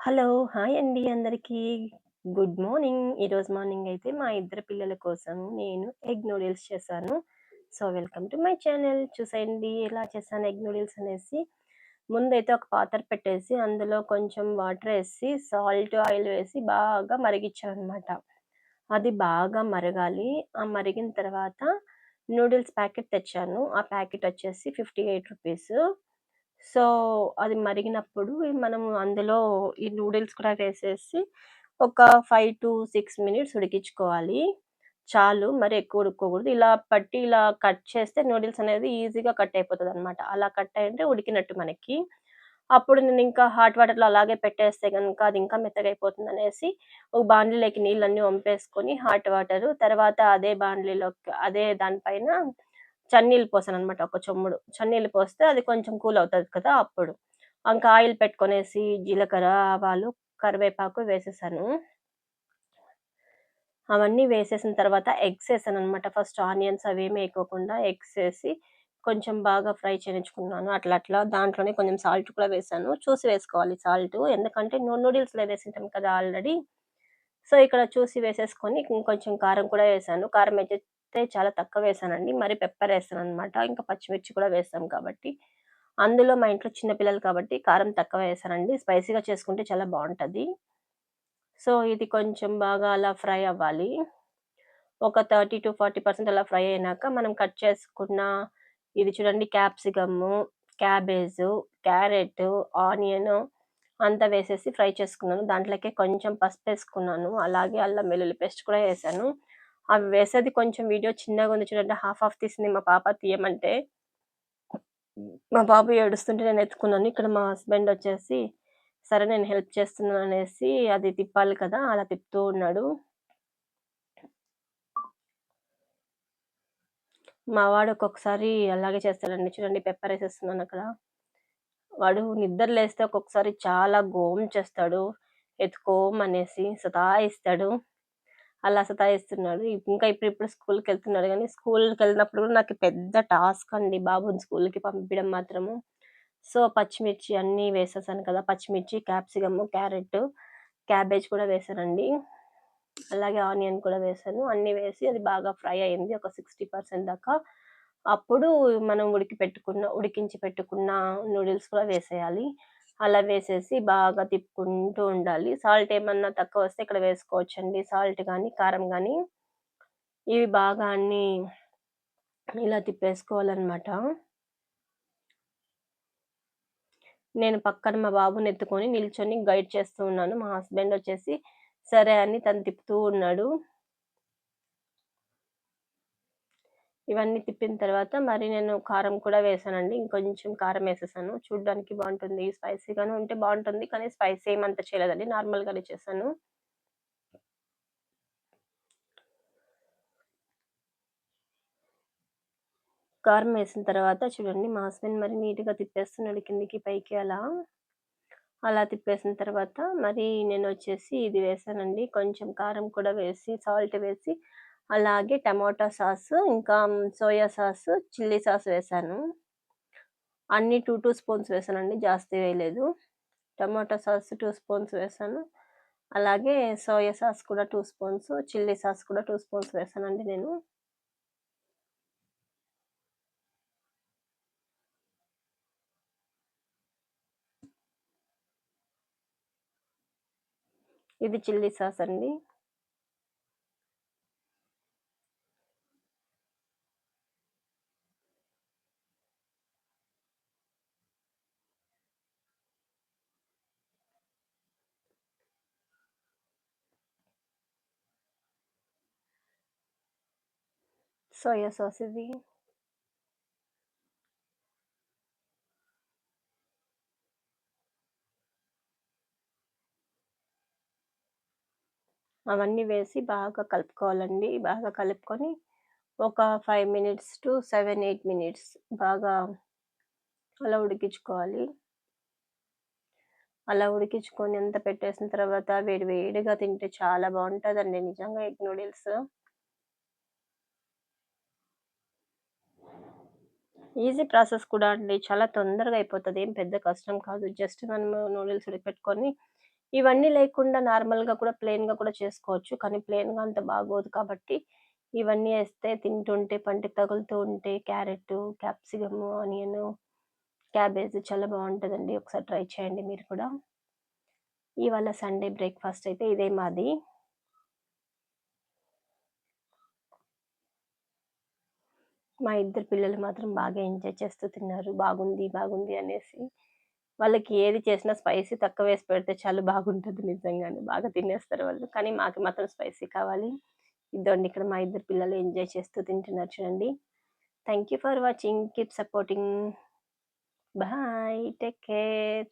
Hello! Hi అండి అందరికీ. Good morning. ఈరోజు మార్నింగ్ అయితే మా ఇద్దరు పిల్లల కోసం నేను ఎగ్ నూడిల్స్ చేశాను. So, welcome to my channel. చూసేయండి ఎలా చేశాను ఎగ్ నూడిల్స్ అనేసి. ముందైతే ఒక పాత్ర పెట్టేసి అందులో కొంచెం వాటర్ వేసి సాల్ట్, ఆయిల్ వేసి బాగా మరిగిచ్చాననమాట. అది బాగా మరగాలి. ఆ మరిగిన తర్వాత నూడిల్స్ ప్యాకెట్ తెచ్చాను. ఆ ప్యాకెట్ వచ్చేసి ఫిఫ్టీ ఎయిట్ రూపీస్ సో, అది మరిగినప్పుడు మనము అందులో ఈ నూడిల్స్ కూడా వేసేసి ఒక 5-6 మినిట్స్ ఉడికించుకోవాలి. చాలు మరి ఎక్కువ ఉడుకోకూడదు ఇలా పట్టి ఇలా కట్ చేస్తే నూడిల్స్ అనేది ఈజీగా కట్ అయిపోతుంది అనమాట అలా కట్ అయ్యంటే ఉడికినట్టు మనకి. అప్పుడు నేను ఇంకా హాట్ వాటర్‌లో అలాగే పెట్టేస్తే కనుక అది ఇంకా మెత్తగా అయిపోతుందనేసి ఒక బాండ్లీలోకి నీళ్ళన్నీ వంపేసుకొని హాట్ వాటరు తర్వాత అదే బాండీలోకి అదే దానిపైన చన్నీళ్ళు పోసాననమాట ఒక చెమ్ముడు చన్నీళ్ళు పోస్తే అది కొంచెం కూల్ అవుతుంది కదా! అప్పుడు. ఇంకా ఆయిల్ పెట్టుకొనేసి జీలకర్ర, ఆవాలు, కరివేపాకు వేసేసాను. అవన్నీ వేసేసిన తర్వాత ఎగ్స్ వేసాను అనమాట ఫస్ట్ ఆనియన్స్ అవేమి వేయకోకుండా ఎగ్స్ వేసి కొంచెం బాగా ఫ్రై చేయించుకున్నాను. అట్లా అట్లా దాంట్లోనే కొంచెం సాల్ట్ కూడా వేసాను. చూసి వేసుకోవాలి సాల్ట్ ఎందుకంటే నూ నూడిల్స్‌లో వేసింటాం కదా ఆల్రెడీ. సో, ఇక్కడ చూసి వేసేసుకొని ఇంకొంచెం కారం కూడా వేసాను. కారం అయితే చాలా తక్కువ వేసానండి. మరి పెప్పర్ ఏసాననమాట. ఇంకా పచ్చిమిర్చి కూడా వేసాం కాబట్టి. అందులో మా ఇంట్లో చిన్నపిల్లలు కాబట్టి కారం తక్కువ వేసానండి. స్పైసీగా చేసుకుంటే చాలా బాగుంటుంది సో, ఇది కొంచెం బాగా అలా ఫ్రై అవ్వాలి. ఒక 30-40% అలా ఫ్రై అయినాక మనం కట్ చేసుకున్న ఇది చూడండి క్యాప్సికము, క్యాబేజు, క్యారెట్ ఆనియన్ అంతా వేసేసి ఫ్రై చేసుకున్నాను. దాంట్లోకే కొంచెం పసుపు వేసుకున్నాను అలాగే అల్లం వెల్లుల్లి పేస్ట్ కూడా వేసాను అవి వేసేది కొంచెం వీడియో చిన్నగా ఉంది చూడండి. హాఫ్ హాఫ్ తీసింది మా పాప తీయమంటే. మా బాబు ఏడుస్తుంటే నేను ఎత్తుకున్నాను. ఇక్కడ మా హస్బెండ్ వచ్చేసి సరే నేను హెల్ప్ చేస్తున్నాను అనేసి అది తిప్పాలి కదా! అలా తిప్పుతూ ఉన్నాడు. మా వాడు ఒక్కొక్కసారి అలాగే చేస్తాడండి. చూడండి పెప్పర్ వేసేస్తున్నాను అక్కడ. వాడు నిద్ర లేస్తే ఒక్కొక్కసారి చాలా గోమ్ చేస్తాడు. ఎత్తుకోమనేసి సతాయిస్తాడు. అలా సతాయిస్తున్నాడు. ఇంకా ఇప్పుడు ఇప్పుడు స్కూల్కి వెళ్తున్నాడు కానీ స్కూల్కి వెళ్ళినప్పుడు కూడా నాకు పెద్ద టాస్క్ అండి బాబుని స్కూల్‌కి పంపించడం మాత్రము. సో, పచ్చిమిర్చి అన్నీ వేసేసాను కదా! పచ్చిమిర్చి, క్యాప్సికమ్ క్యారెట్, క్యాబేజ్ కూడా వేసానండి. అలాగే ఆనియన్ కూడా వేసాను. అన్నీ వేసి అది బాగా ఫ్రై అయింది. ఒక 60% దాకా. అప్పుడు మనం ఉడికి పెట్టుకున్న ఉడికించి పెట్టుకున్న నూడిల్స్ కూడా వేసేయాలి. అలా వేసేసి బాగా తిప్పుకుంటూ ఉండాలి. సాల్ట్ ఏమన్నా తక్కువ వస్తే ఇక్కడ వేసుకోవచ్చండి. సాల్ట్ కానీ కారం కానీ ఇవి బాగా అన్నీ ఇలా తిప్పేసుకోవాలన్నమాట నేను పక్కన మా బాబుని ఎత్తుకొని నిల్చొని గైడ్ చేస్తూ ఉన్నాను. మా హస్బెండ్ వచ్చేసి సరే అని తను తిప్పుతూ ఉన్నాడు. ఇవన్నీ తిప్పిన తర్వాత మరి నేను కారం కూడా వేసానండి. ఇంకొంచెం కారం వేసేసాను చూడడానికి బాగుంటుంది స్పైసీగాను ఉంటే బాగుంటుంది కానీ స్పైసీ ఏమంత చేయలేదండి. నార్మల్‌గానే చేశాను. కారం వేసిన తర్వాత చూడండి మా హస్బెండ్ మరి నీట్‌గా తిప్పేస్తున్నాడు కిందికి పైకి అలా. అలా తిప్పేసిన తర్వాత మరి నేను వచ్చేసి ఇది వేసానండి. కొంచెం కారం కూడా వేసి, సాల్ట్ వేసి, అలాగే టమాటా సాస్ ఇంకా సోయా సాస్ చిల్లీ సాస్ వేసాను. అన్ని టూ టూ స్పూన్స్ వేసానండి. జాస్తి వేయలేదు. టమాటా సాస్ టూ స్పూన్స్ వేసాను. అలాగే సోయా సాస్ కూడా టూ స్పూన్స్, చిల్లీ సాస్ కూడా టూ స్పూన్స్ వేసానండి నేను. ఇది చిల్లీ సాస్ అండి. సోయా సాస్ ఇది. అవన్నీ వేసి బాగా కలుపుకోవాలండి. బాగా కలుపుకొని ఒక ఫైవ్ మినిట్స్ టు 7, 8 మినిట్స్ బాగా అలా ఉడికించుకోవాలి. అలా ఉడికించుకొని అంత పెట్టేసిన తర్వాత వేడి వేడిగా తింటే చాలా బాగుంటుందండి నిజంగా ఎగ్ నూడిల్స్. ఈజీ ప్రాసెస్ కూడా అండి. చాలా తొందరగా అయిపోతుంది ఏం పెద్ద కష్టం కాదు. జస్ట్ మనము నూడిల్స్ ఉడకపెట్టుకొని ఇవన్నీ లేకుండా నార్మల్‌గా కూడా ప్లెయిన్‌గా కూడా చేసుకోవచ్చు. కానీ ప్లెయిన్‌గా అంత బాగోదు కాబట్టి ఇవన్నీ వేస్తే తింటుంటే పంటికి తగులుతూ ఉంటే క్యారెట్ క్యాప్సికమ్ ఆనియను, క్యాబేజ్ చాలా బాగుంటుందండి ఒకసారి ట్రై చేయండి మీరు కూడా. ఇవాళ సండే బ్రేక్‌ఫాస్ట్ అయితే ఇదే మాది. మా ఇద్దరు పిల్లలు మాత్రం బాగా ఎంజాయ్ చేస్తూ తిన్నారు. బాగుంది, బాగుంది అనేసి. వాళ్ళకి ఏది చేసినా స్పైసీ తక్కువ వేసి పెడితే చాలా బాగుంటుంది నిజంగానే. బాగా తినేస్తారు వాళ్ళు. కానీ మాకు మాత్రం స్పైసీ కావాలి. ఇద్దరు ఇక్కడ మా ఇద్దరు పిల్లలు ఎంజాయ్ చేస్తూ తింటున్నారు చూడండి. Thank you for watching. Keep supporting. Bye. Take care.